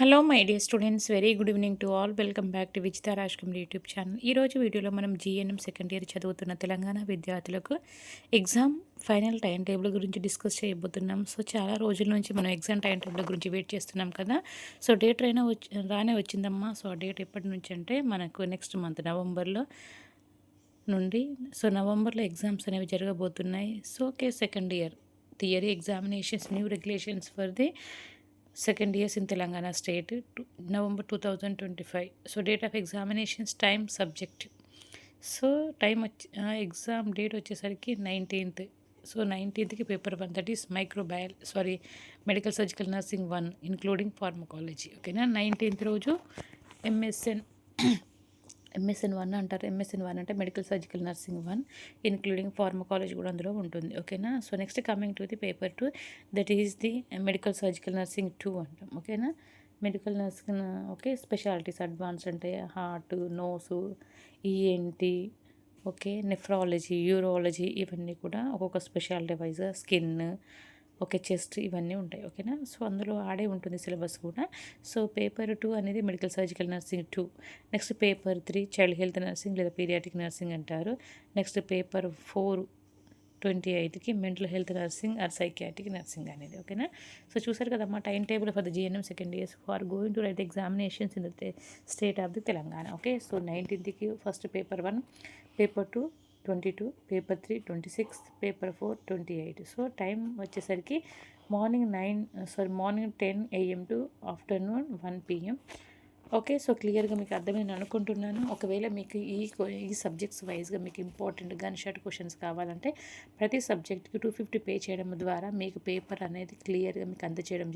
Hello my dear students. Very good evening to all. Welcome back to Vijitha Rajkumar YouTube channel. ఈరోజు వీడియోలో మనం GNM second year చదువుతున్న తెలంగాణ విద్యార్థులకు exam final time table గురించి discuss చేయబోతున్నాం. So చాలా రోజుల నుంచి మనం ఎగ్జామ్ టైం టేబుల్ గురించి వెయిట్ చేస్తున్నాం కదా. సో డేట్ అయినా వచ్చి రానే వచ్చిందమ్మా. సో ఆ డేట్ ఎప్పటి నుంచి అంటే మనకు నెక్స్ట్ మంత్ నవంబర్లో నుండి సో నవంబర్లో ఎగ్జామ్స్ అనేవి జరగబోతున్నాయి. So okay second year. Theory examinations new regulations for the second years in Telangana state November two thousand twenty five so date of examinations time subject. So time వచ్చి exam date వచ్చేసరికి nineteenth. So నైన్టీన్త్కి paper one that is microbial sorry medical surgical nursing one including pharmacology. ఓకేనా? Nineteenth రోజు MSN MSN one అంటారు. MSN one అంటే medical surgical nursing one including pharmacology కూడా అందులో ఉంటుంది. ఓకేనా so next coming to the paper two that is the medical surgical nursing two అంటాం. ఓకేనా medical nursing okay specialities advance అంటే heart nose ENT okay nephrology urology ఇవన్నీ కూడా ఒక్కొక్క speciality wise skin okay chest ఇవన్నీ ఉంటాయి ఓకేనా? సో అందులో ఆడే ఉంటుంది సిలబస్ కూడా. సో పేపర్ టూ అనేది medical surgical nursing two. Next paper three child health nursing లేదా పీరియాటిక్ నర్సింగ్ అంటారు. Next paper four twenty ఎయిత్కి mental health nursing or psychiatric nursing అనేది ఓకేనా? సో చూసారు కదమ్మా time table for the GNM second years for going to write examinations in the state of the Telangana okay? So నైన్టీన్త్కి first paper one paper two twenty two paper three twenty six paper four twenty eight. So time వచ్చేసరికి morning nine sorry morning ten AM to afternoon one PM. Okay so క్లియర్గా మీకు అర్థమైంది అనుకుంటున్నాను. ఒకవేళ మీకు ఈ ఈ subjects వైజ్గా మీకు ఇంపార్టెంట్ గన్ షాట్ క్వశ్చన్స్ కావాలంటే ప్రతి సబ్జెక్ట్కి టూ ఫిఫ్టీ పే చేయడం ద్వారా మీకు పేపర్ అనేది క్లియర్గా మీకు అందచేయడం